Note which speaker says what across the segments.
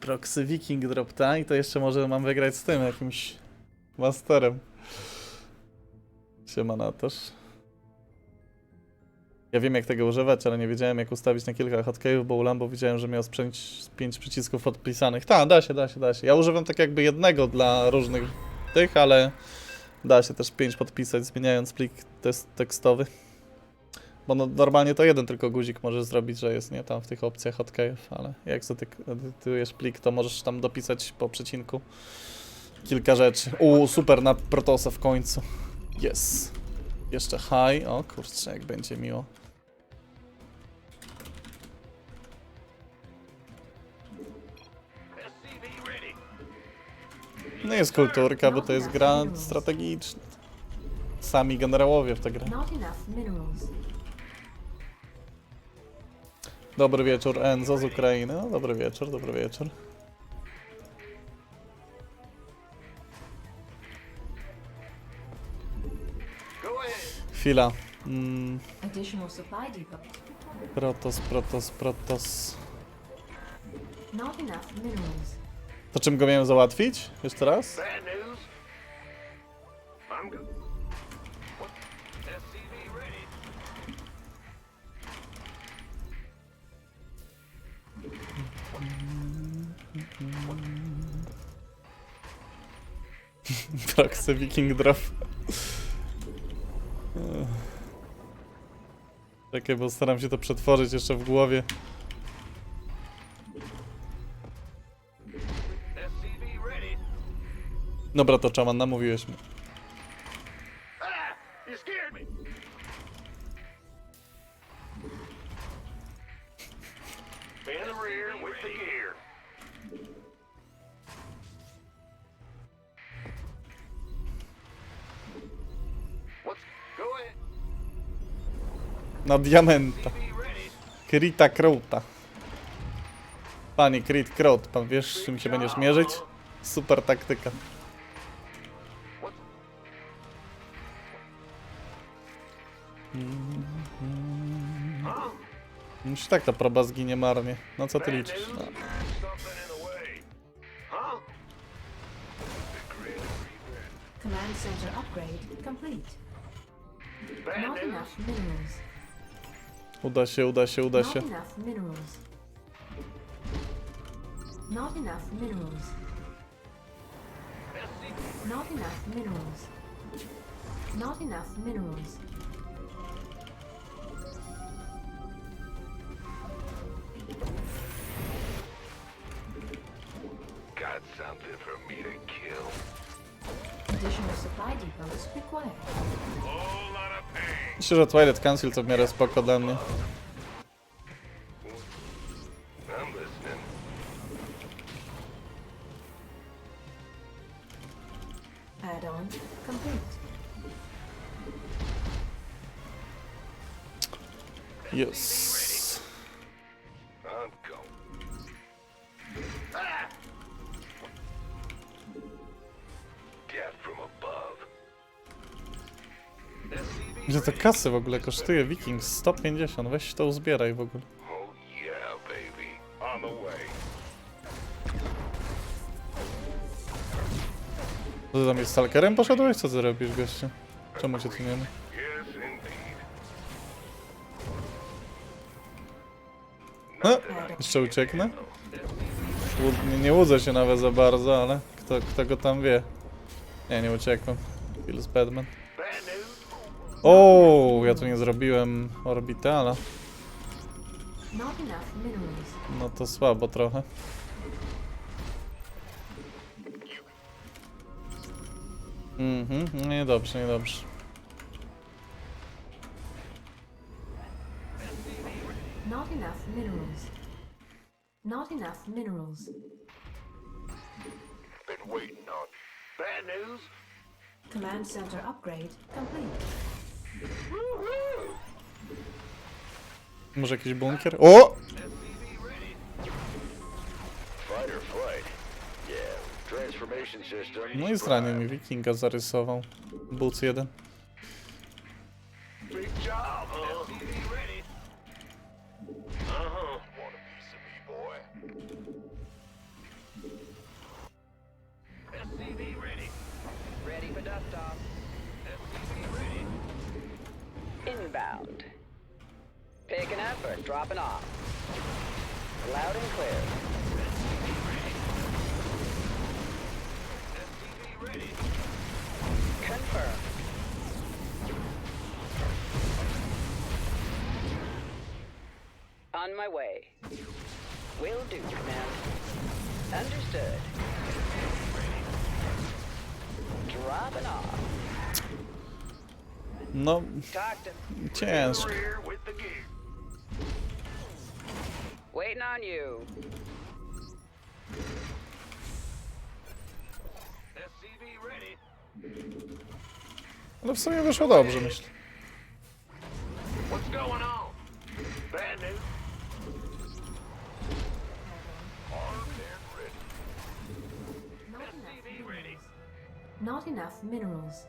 Speaker 1: Proxy Viking drop, tak? I to jeszcze może mam wygrać z tym jakimś masterem. Siema Natosz. Ja wiem jak tego używać, ale nie wiedziałem jak ustawić na kilka hotkeyów, bo u Lambo widziałem, że miał z pięć przycisków podpisanych. Tak, da się, da się, da się. Ja używam tak jakby jednego dla różnych tych, ale da się też pięć podpisać, zmieniając plik tekstowy. Bo no, normalnie to jeden tylko guzik możesz zrobić, że jest nie tam w tych opcjach hotkeyów, ale jak zedytujesz plik, to możesz tam dopisać po przecinku kilka rzeczy. U, super na Protosa w końcu. Yes. Jeszcze high. O kurczę, jak będzie miło. No jest kulturka, bo to jest gra strategiczna. Sami generałowie w tę grę. Dobry wieczór, Enzo z Ukrainy. No, dobry wieczór, dobry wieczór. Chwila. Mm, protos, protos, protos. To czym go miałem załatwić? Jeszcze raz? Proxy Viking Drop. Czekaj, bo staram się to przetworzyć jeszcze w głowie. Dobra, to czaman, namówiłeś mnie. Na diamenta. Krita Krota. Panie Krit Krot, pan wiesz z czym się będziesz mierzyć? Super taktyka.
Speaker 2: Huh?
Speaker 1: Już tak ta proba zginie marnie. No co ty liczysz? No.
Speaker 3: Command center upgrade complete. Not enough minerals.
Speaker 1: Uda się, uda się, uda
Speaker 3: Not
Speaker 1: się.
Speaker 3: enough minerals. Not enough minerals. Not enough minerals. Not enough minerals.
Speaker 2: Got something for me to kill.
Speaker 3: Additional supply depots required.
Speaker 2: Whole lot of pain.
Speaker 1: Myślę, że Twilight Council to w miarę spoko dla mnie. Kasy w ogóle kosztuje Vikings? 150, weź to uzbieraj w ogóle. Co ty tam jest stalkerem poszedłeś? Co ty robisz gościu? Czemu cię tu nie ma? A, jeszcze ucieknę? Nie, nie łudzę się nawet za bardzo, ale kto, kto go tam wie? Nie, nie uciekłem. Feels Batman. O, ja tu nie zrobiłem orbitala. No to słabo trochę. Mhm, niedobrze, niedobrze.
Speaker 3: Not enough minerals. Not enough minerals.
Speaker 2: Been waiting on. Bad news?
Speaker 3: Command center upgrade complete.
Speaker 1: Może jakiś bunkier? O! No i zranił mi wikinga zarysował. Buc jeden.
Speaker 4: Dropping off. Loud and clear. Confirmed. On my way. Will do, command. Understood. Dropping off.
Speaker 1: No, ciężko.
Speaker 4: Waiting on you.
Speaker 2: SCV ready.
Speaker 1: Ale w sumie wyszło dobrze, myślę.
Speaker 2: What's going on? Bad news. Armed and ready.
Speaker 3: Not enough minerals. Not enough minerals.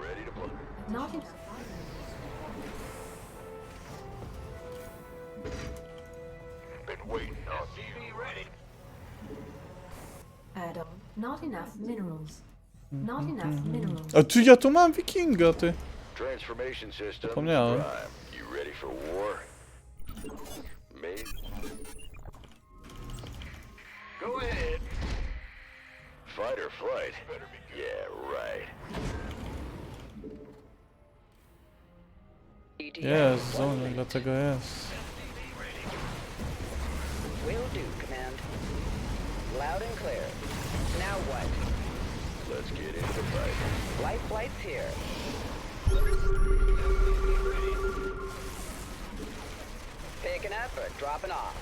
Speaker 2: Ready to blow.
Speaker 3: Not enough
Speaker 2: waiting on SCV ready.
Speaker 3: add-on. Not enough minerals. Not mm-hmm. enough minerals.
Speaker 1: A ty, ja tu mam wikinga, ty.
Speaker 2: Transformation system.
Speaker 1: Zapomniałem.
Speaker 2: Prime. You ready for war? Me? Go ahead. Fight or flight? Yeah, right.
Speaker 1: Jest, zonie, dlatego jest.
Speaker 4: Will do, command. Loud and clear. Now what?
Speaker 2: Let's get into the fight.
Speaker 4: Life flight's here. Picking up or dropping off.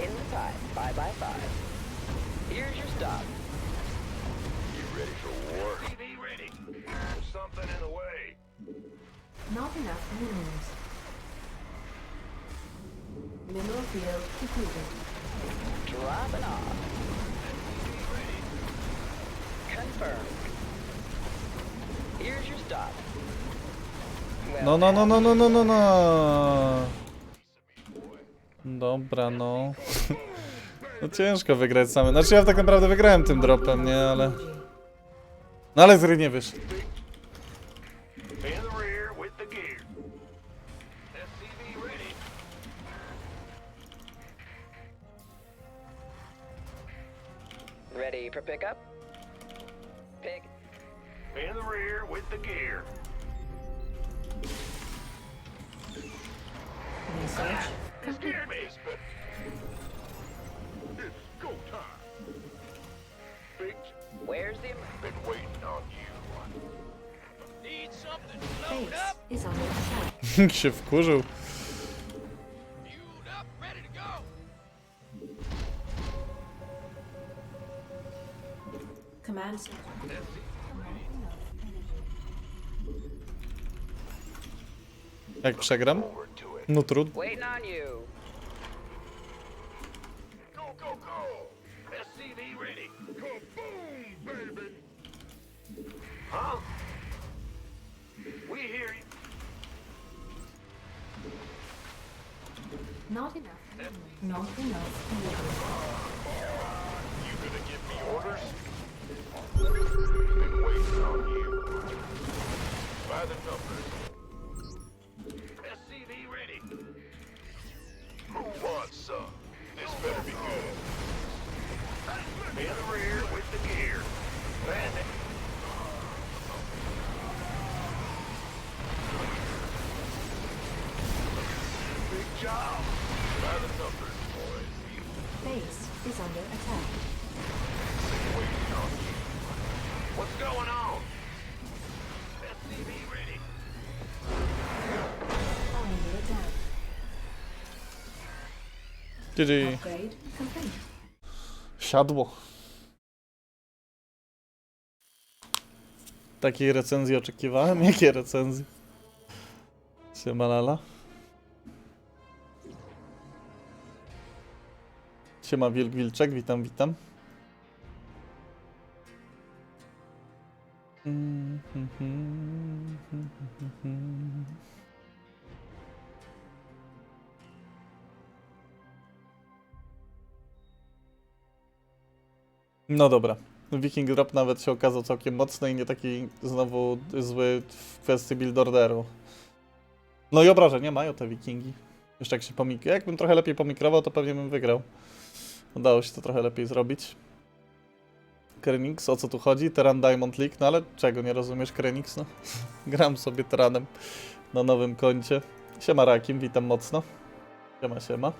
Speaker 4: In the pipe, five by five. Here's your stop.
Speaker 2: You ready for war? TV ready. There's something in the way.
Speaker 3: Not enough minerals. Mineral field depleted.
Speaker 4: Dropping off. Confirmed. Here's your stop.
Speaker 1: No, no, no, no, no, no, no, no. Dobra, no. No ciężko wygrać same. Znaczy ja tak naprawdę wygrałem tym dropem, nie, ale... No ale z nie wyszedł.
Speaker 4: For pickup? Pick.
Speaker 2: In the rear with the gear.
Speaker 3: Research
Speaker 2: You scared me, but it's go time. Big
Speaker 4: Where's the...
Speaker 2: been waiting on you.
Speaker 5: Need something
Speaker 3: base
Speaker 5: loaded up,
Speaker 3: is under attack.
Speaker 1: się wkurzył.
Speaker 3: Command center.
Speaker 1: Jak przegram? No trudno.
Speaker 4: Waiting on you.
Speaker 2: Go, go, go! SCV ready. Kaboom, baby! Huh? We hear you.
Speaker 3: Not enough. Not enough.
Speaker 2: You gonna give me orders? By the numbers. SCV ready. Who wants some? This better be good. In the rear with the gear. Bandit. Big job. By the numbers, boys.
Speaker 3: Base is under attack.
Speaker 2: on. What's going on?
Speaker 1: GG.
Speaker 3: Upgrade.
Speaker 1: Siadło. Takiej recenzji oczekiwałem? Jakie recenzje? Siema lala. Siema Wilk Wilczek, witam, witam. Mm, No dobra. Viking Drop nawet się okazał całkiem mocny i nie taki znowu zły w kwestii build orderu. No i obrażenia mają te wikingi. Jeszcze jak się pomik... Jakbym trochę lepiej pomikrował, to pewnie bym wygrał. Udało się to trochę lepiej zrobić. Krenix, o co tu chodzi? Teran Diamond League, no ale czego nie rozumiesz Krenix? No, gram sobie Teranem na nowym koncie. Siema Rakim, witam mocno. Siema, siema.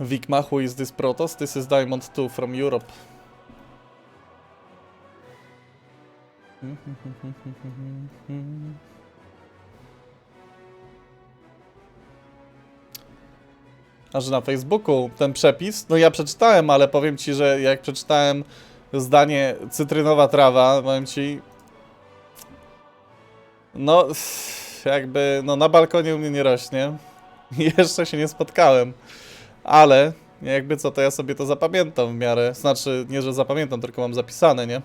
Speaker 1: Wikma, who is this Protoss? This is Diamond 2 from Europe. A że na Facebooku ten przepis, no ja przeczytałem, ale powiem ci, że jak przeczytałem zdanie cytrynowa trawa, powiem ci, no jakby, no na balkonie u mnie nie rośnie. Jeszcze się nie spotkałem, ale jakby co, to ja sobie to zapamiętam w miarę, znaczy nie, że zapamiętam, tylko mam zapisane, nie?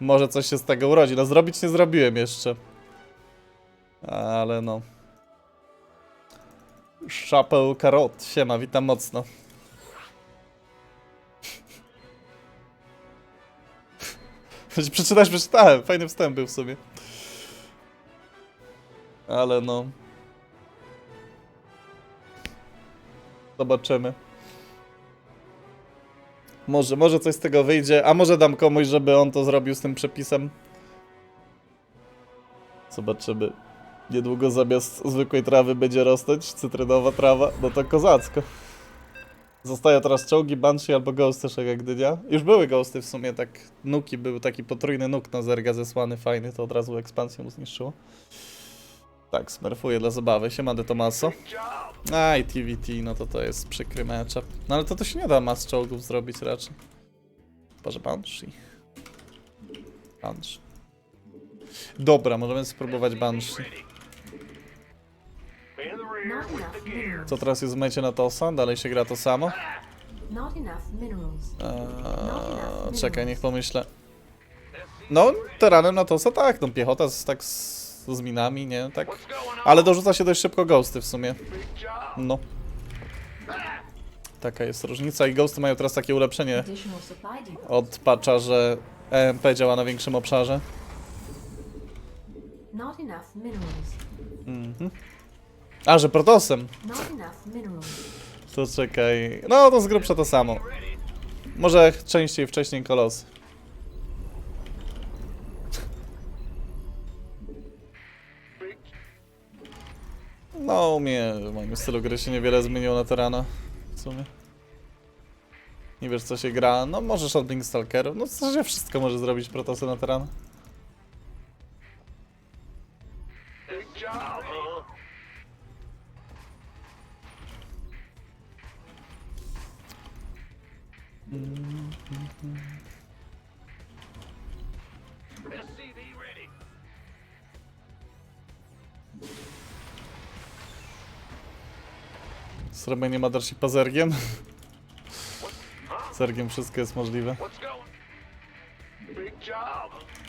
Speaker 1: Może coś się z tego urodzi. No zrobić nie zrobiłem jeszcze. Ale no. Szapeł Karot, siema, witam mocno. Przeczytać, przeczytałem. Fajny wstęp był w sobie. Ale no. Zobaczymy. Może, może coś z tego wyjdzie, a może dam komuś, żeby on to zrobił z tym przepisem. Zobaczymy. Niedługo zamiast zwykłej trawy będzie rosnąć cytrynowa trawa, no to kozacko. Zostają teraz czołgi, banshee albo ghosty jak Gdynia. Już były ghosty w sumie, tak nuki, był taki potrójny nuk na zerga zesłany, fajny, to od razu ekspansję mu zniszczyło. Tak, smerfuję dla zabawy, siema de Tomaso. A i TVT, no to to jest przykry matchup. No ale to to się nie da mas czołgów zrobić raczej. Chyba, Banshee. Banshee. Dobra, możemy spróbować Banshee. Co teraz jest w mecie na Tosa? Dalej się gra to samo? Eee, czekaj, niech pomyślę. No, teranem na Tosa tak, no piechota z, tak z, z minami, nie? Tak. Ale dorzuca się dość szybko ghosty w sumie. No. Taka jest różnica i ghosty mają teraz takie ulepszenie od patcha, że EMP działa na większym obszarze. Mhm. A, że protosem. To czekaj. No, to z grubsza to samo. Może częściej wcześniej kolosy. No, u mnie w moim stylu gry się niewiele zmieniło na terana. W sumie. Nie wiesz co się gra. No, może Shotblink Stalkerów. No, w zasadzie wszystko może zrobić protosy na terana.
Speaker 2: big
Speaker 1: Zrobienie Mothershipa zergiem. Zergiem wszystko jest możliwe.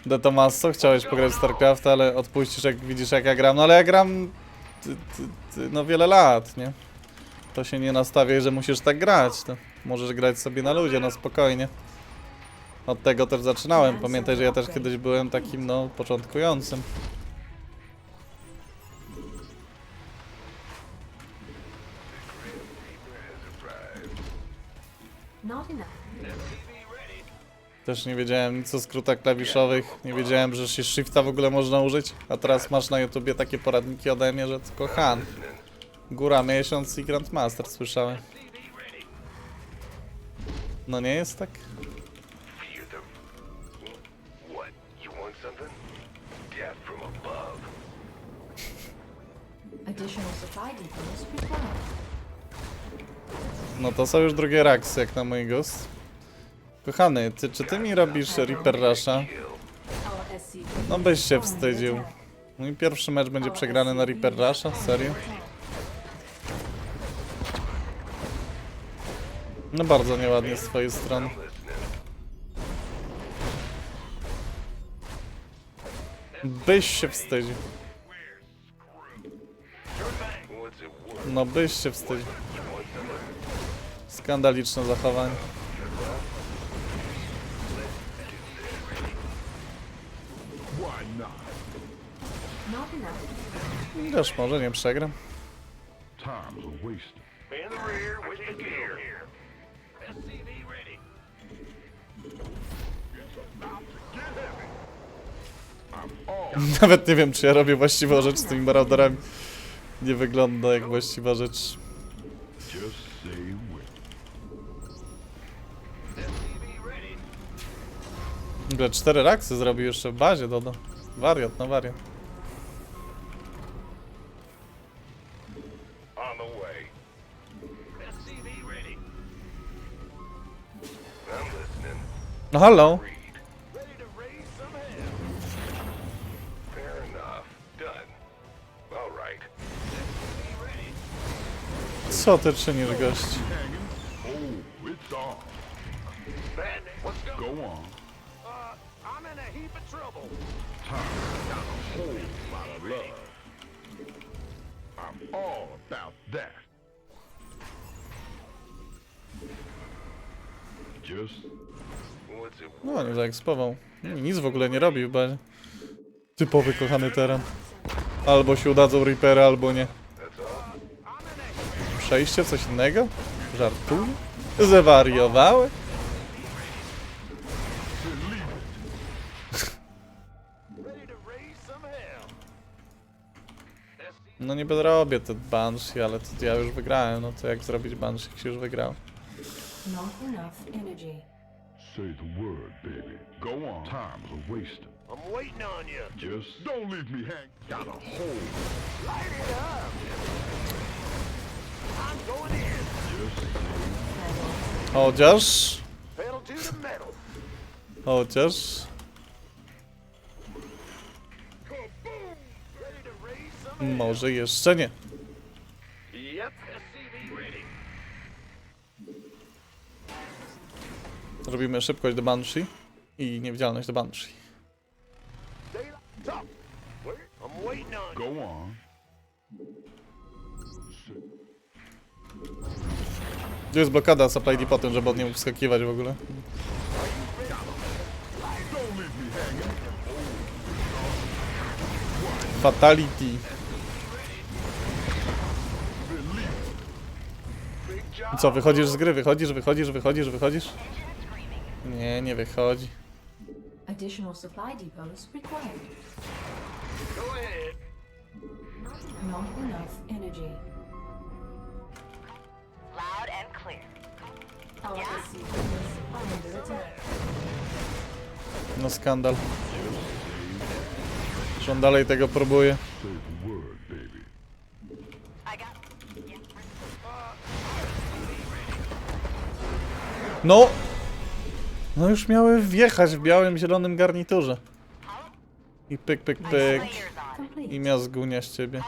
Speaker 1: De Tomaso, chciałeś pograć w StarCraft, ale odpuścisz jak widzisz jak ja gram. No ale ja gram ty, ty, ty, no wiele lat, nie? To się nie nastawiaj, że musisz tak grać. To możesz grać sobie na ludzie, no spokojnie. Od tego też zaczynałem. Pamiętaj, że ja też kiedyś byłem takim, no, początkującym.
Speaker 3: Not enough.
Speaker 1: Też nie wiedziałem nic o skrótach klawiszowych. Nie wiedziałem, że się shifta w ogóle można użyć. A teraz masz na YouTubie takie poradniki ode mnie, że tylko Han. Góra miesiąc i Grandmaster słyszałem. No nie jest tak?
Speaker 2: Fear them. What? You want something? Death from above.
Speaker 3: Additional supply depots required.
Speaker 1: No to są już drugie raksy, jak na mój gust. Kochany, ty, czy ty mi robisz Reaper Rusha? No byś się wstydził. Mój pierwszy mecz będzie przegrany na Reaper Rusha? Serio? No bardzo nieładnie z twojej strony. Byś się wstydził. No byś się wstydził. Skandaliczne zachowanie. Wiesz, może nie przegram. Nawet nie wiem, czy ja robię właściwą rzecz z tymi marauderami. Nie wygląda jak właściwa rzecz. Ogóle cztery raksy zrobił jeszcze w bazie, doda. Wariat, no wariat.
Speaker 2: On the way.
Speaker 5: SCV ready.
Speaker 2: I'm listening.
Speaker 1: No halo?
Speaker 2: Read.
Speaker 5: Ready to raise some hell.
Speaker 2: Fair enough. Done. All right.
Speaker 5: SCV ready.
Speaker 1: Co ty czynisz, gość? Nic w ogóle nie robił bazie. Typowy kochany teren. Albo się udadzą Reapery, albo nie. Przejście, coś innego? Żartuję?
Speaker 5: SCV
Speaker 1: No niby robię te Banshee, ale to ja już wygrałem. No to jak zrobić Banshee, jak się już wygrał?
Speaker 3: Not enough energy.
Speaker 6: Say the word, baby. Go on. Time's a wasting.
Speaker 2: I'm waiting on you.
Speaker 6: Just don't leave me hang. Got a whole.
Speaker 2: Light it up. I'm going in.
Speaker 6: Just say
Speaker 1: Chociaż...
Speaker 2: Pedal to the metal.
Speaker 1: Chociaż...
Speaker 5: ready to raise some
Speaker 1: Może jeszcze nie. Robimy szybkość do Banshee i niewidzialność do Banshee.
Speaker 6: Go.
Speaker 1: Tu jest blokada supply depotem, żeby od niej wskakiwać w ogóle. Fatality. I co, wychodzisz z gry? Wychodzisz, wychodzisz, wychodzisz, wychodzisz? Nie, nie wychodzi.
Speaker 3: Additional supply depots required.
Speaker 2: Go ahead.
Speaker 3: Not enough energy.
Speaker 7: Loud and clear.
Speaker 3: Our under attack.
Speaker 1: No skandal. Że on dalej tego próbuje. No! No już miały wjechać w białym, zielonym garniturze. I pyk, pyk, pyk. I miazgunia z ciebie.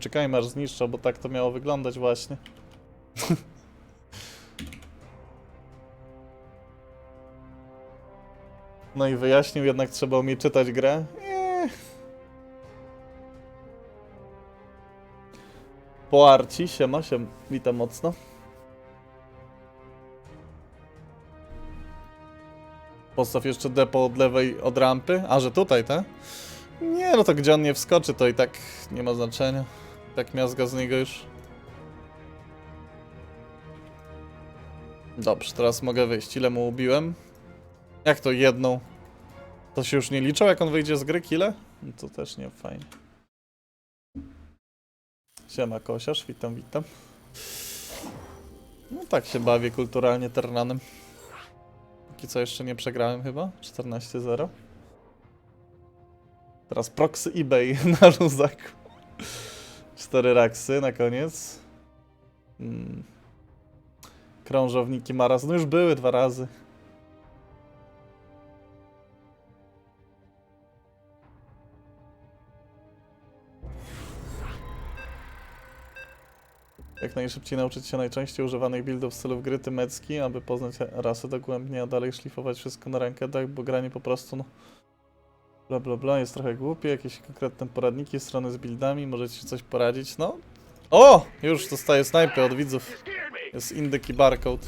Speaker 1: Czekajmy aż zniszczą, bo tak to miało wyglądać właśnie. No i wyjaśnił, jednak trzeba umieć czytać grę. Nie. Po Arci, siema, siem, witam mocno. Postaw jeszcze depo od lewej, od rampy. A, że tutaj, tak? Nie, no to gdzie on nie wskoczy, to i tak nie ma znaczenia. Tak miazga z niego już. Dobrze, teraz mogę wyjść. Ile mu ubiłem? Jak to jedną? To się już nie liczą, jak on wyjdzie z gry, kile? No to też nie fajnie. Siema Kosiarz, witam, witam. No tak się bawię kulturalnie Ternanem. Póki co jeszcze nie przegrałem chyba. 14-0. Teraz proxy eBay na luzaku. Cztery raksy na koniec. Hmm. Krążowniki Maras. No już były dwa razy. Jak najszybciej nauczyć się najczęściej używanych buildów stylów gry tymecki, aby poznać rasę dogłębnie, a dalej szlifować wszystko na rankedach, bo granie po prostu no, bla bla bla jest trochę głupie, jakieś konkretne poradniki, strony z buildami, możecie się coś poradzić, no. O! Już dostaję snajpy od widzów. Jest indyk i barcode.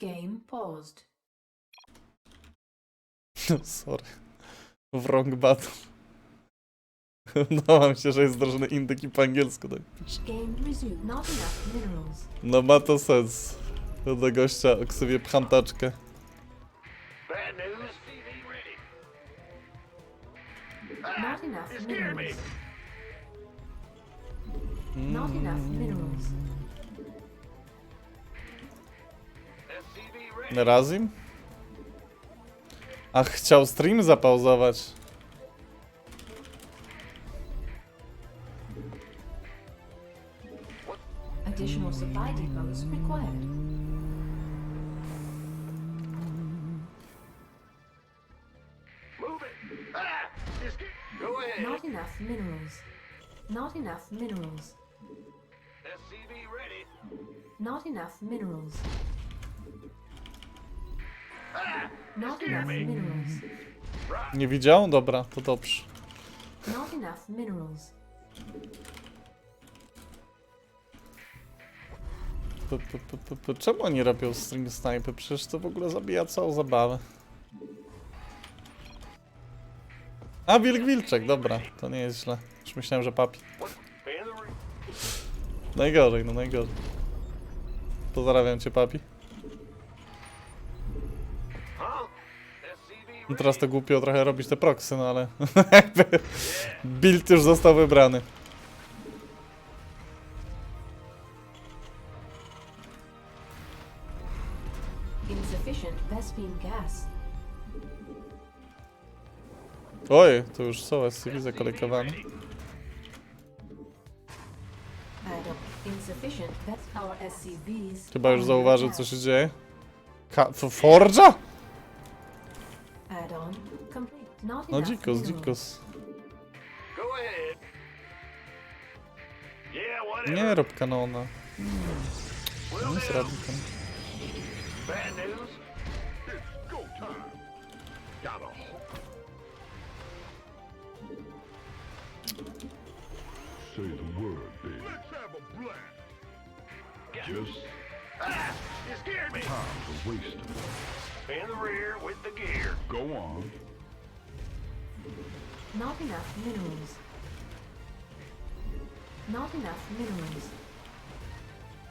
Speaker 3: Game paused.
Speaker 1: Sorry. Wrong battle. No się, że jest z drużyny indyki po angielsku. Tak. No ma to sens. Do gościa o ksywie pcham taczkę.
Speaker 2: Bad news. SCV ready.
Speaker 3: Not enough
Speaker 2: ready.
Speaker 1: Razim? Ach, chciał stream zapauzować.
Speaker 3: Additional supply depots required.
Speaker 2: Move it. Ah! Go ahead.
Speaker 3: Not enough minerals. Not enough minerals.
Speaker 2: SCV ready.
Speaker 3: Not enough minerals.
Speaker 2: Ah!
Speaker 3: Not enough minerals.
Speaker 1: Nie widział? Dobra, to dobrze.
Speaker 3: Not enough minerals.
Speaker 1: Czemu oni robią stream snipy? Przecież to w ogóle zabija całą zabawę. A, wilk wilczek, dobra, to nie jest źle. Już myślałem, że papi. Najgorzej, no najgorzej. Pozdrawiam cię, papi. No teraz to głupio trochę robić te proksy, no ale jakby build już został wybrany. Oj, to już są.
Speaker 3: Insufficient Ves- Our SCVs.
Speaker 1: Chyba już zauważył, co się dzieje. Ka F- Forge'a?
Speaker 3: Add-on complete. Not
Speaker 1: No.
Speaker 2: Yeah, whatever.
Speaker 1: Nie rób kanona.
Speaker 2: Will
Speaker 1: Nic
Speaker 2: do.
Speaker 1: robi tam.
Speaker 6: Just
Speaker 2: Ah! You scared me.
Speaker 6: time to waste it.
Speaker 2: In the rear with the gear.
Speaker 6: Go on.
Speaker 3: Not enough minerals. Not enough minerals.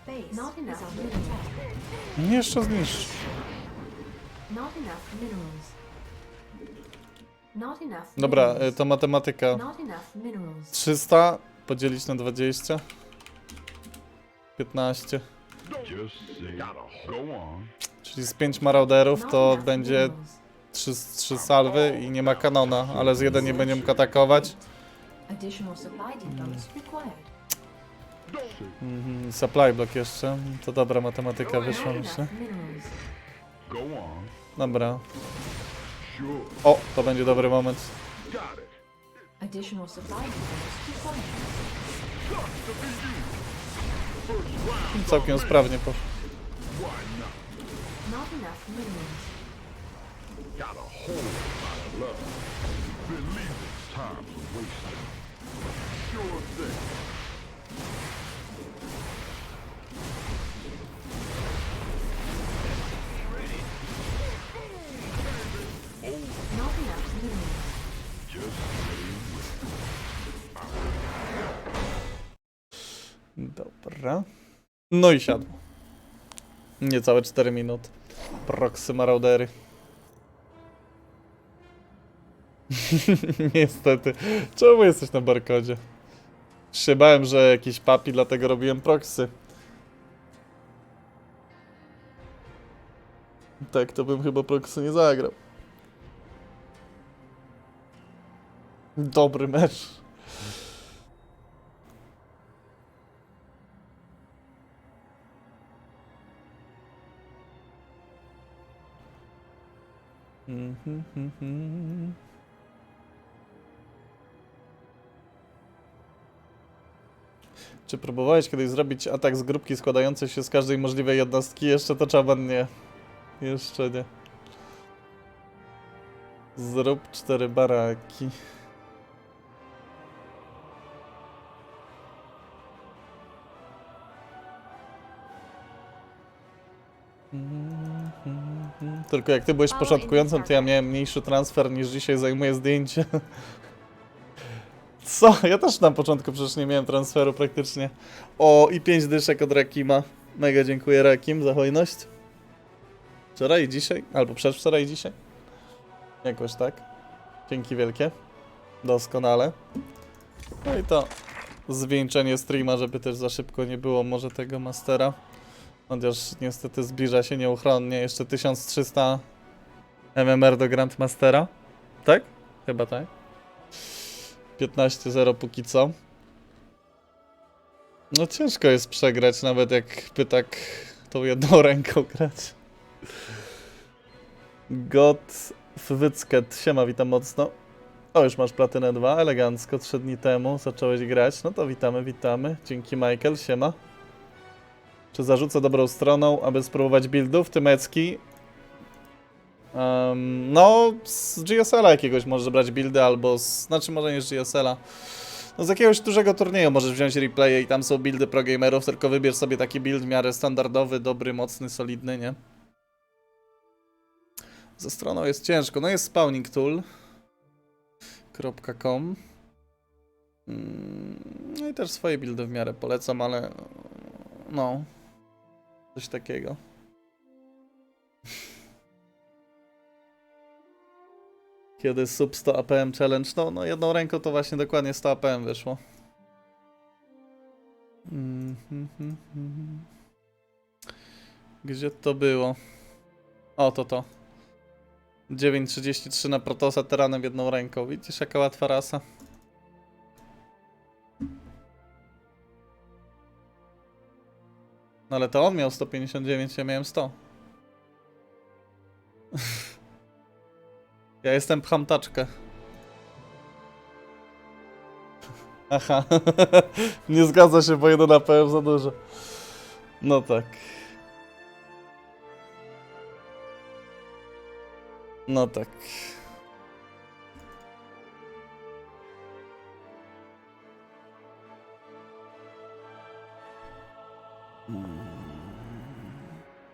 Speaker 3: Base Not enough minerals.
Speaker 1: Jeszcze zniszcz.
Speaker 3: Not enough minerals. Not enough
Speaker 1: Dobra,
Speaker 3: minerals.
Speaker 1: y, to matematyka.
Speaker 3: Not enough minerals.
Speaker 1: 300 podzielić na 20. 15.
Speaker 6: Just say got a ho- Go on.
Speaker 1: Czyli z 5 marauderów to
Speaker 3: enough
Speaker 1: będzie
Speaker 3: minerals.
Speaker 1: 3, 3 salwy i nie ma kanona, ale z jeden nie będzie mógł atakować.
Speaker 3: Required.
Speaker 1: Mhm, supply block jeszcze. To dobra matematyka wyszła, myślę. Dobra. O, to będzie dobry moment.
Speaker 3: Additional supply.
Speaker 1: Całkiem sprawnie poszło. Dobra. No i siadł. Niecałe 4 minuty. Proxy maraudery. Niestety. Czemu jesteś na barkodzie? Się że jakiś papi, dlatego robiłem proxy. Tak, to bym chyba proxy nie zagrał. Dobry mecz. Mhm, mhm. Czy próbowałeś kiedyś zrobić atak z grupki składającej się z każdej możliwej jednostki? Jeszcze to trzeba nie. Jeszcze nie. Zrób cztery baraki. Tylko jak ty byłeś początkującym, to ja miałem mniejszy transfer niż dzisiaj zajmuje zdjęcie. Co? Ja też na początku przecież nie miałem transferu praktycznie. O, i 5 dyszek od Rakima. Mega dziękuję Rakim za hojność. Wczoraj i dzisiaj? Albo przedwczoraj i dzisiaj? Jakoś tak. Dzięki wielkie. Doskonale. No i to zwieńczenie streama, żeby też za szybko nie było może tego mastera. Chociaż niestety zbliża się nieuchronnie jeszcze 1300 MMR do Grandmastera. Tak? Chyba tak. 15-0 póki co. No ciężko jest przegrać, nawet jakby tak tą jedną ręką grać. God Wycket, siema, witam mocno. O, już masz platynę 2, elegancko, 3 dni temu zacząłeś grać. No to witamy, witamy. Dzięki Michael, siema. Czy zarzucę dobrą stroną, aby spróbować buildów? Tymecki. Um, no, z GSL-a jakiegoś możesz brać buildy, albo z... Znaczy, może nie z GSL-a. No, z jakiegoś dużego turnieju możesz wziąć replaye i tam są buildy pro gamerów, tylko wybierz sobie taki build w miarę standardowy, dobry, mocny, solidny, nie? Ze stroną jest ciężko. No jest spawning tool. .com Mm, No i też swoje buildy w miarę polecam, ale no coś takiego. Kiedy sub 100 APM challenge, no, no jedną ręką to właśnie dokładnie 100 APM wyszło. Gdzie to było? O, to to. 9.33 na Protosa teranem jedną ręką. Widzisz jaka łatwa rasa? No ale to on miał 159, ja miałem 100. ja jestem pchamtaczkę. Aha. Nie zgadza się, bo jeden APM za dużo. No tak. No tak.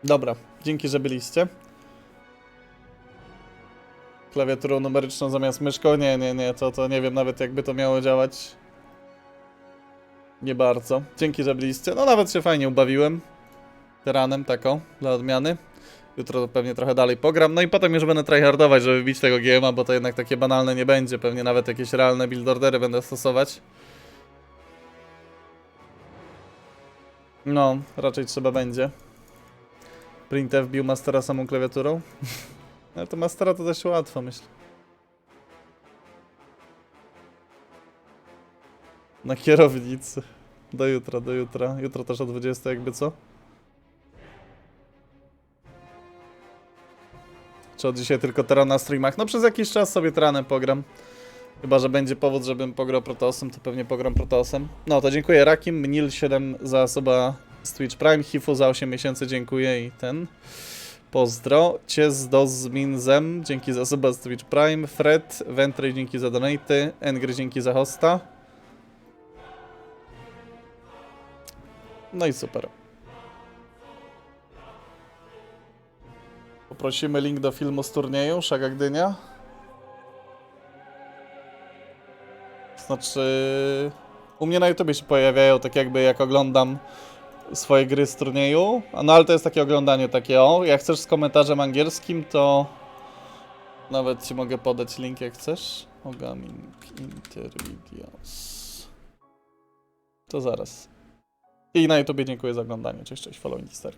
Speaker 1: Dobra, dzięki, że byliście. Klawiaturą numeryczną zamiast myszką? Nie, nie, nie, to, to nie wiem nawet jakby to miało działać. Nie bardzo. Dzięki, że byliście. No nawet się fajnie ubawiłem. Teranem taką, dla odmiany. Jutro pewnie trochę dalej pogram. No i potem już będę tryhardować, żeby bić tego GMA, bo to jednak takie banalne nie będzie. Pewnie nawet jakieś realne build ordery będę stosować. No, raczej trzeba będzie. Print wbił Mastera samą klawiaturą. Ale to Mastera to dość łatwo, myślę. Na kierownicy. Do jutra, do jutra. Jutro też o 20 jakby co? Czy od dzisiaj tylko Terran na streamach? No przez jakiś czas sobie Terranem pogram. Chyba, że będzie powód, żebym pograł Protosem, to pewnie pogram Protosem. No to dziękuję Rakim, Nil7 za osoba z Twitch Prime, Hifu za 8 miesięcy, dziękuję i ten. Pozdro. Ciez z Minzem, dzięki za osoba z Twitch Prime. Fred, Ventry, dzięki za donaty. Engry, dzięki za hosta. No i super. Poprosimy link do filmu z turnieju, Szaga Gdynia. Znaczy... U mnie na YouTube się pojawiają tak jakby jak oglądam swoje gry z turnieju. No ale to jest takie oglądanie takie o. Jak chcesz z komentarzem angielskim, to nawet ci mogę podać link jak chcesz. Ogaming Intervideos. To zaraz. I na YouTube dziękuję za oglądanie. Cześć, cześć, following Stark.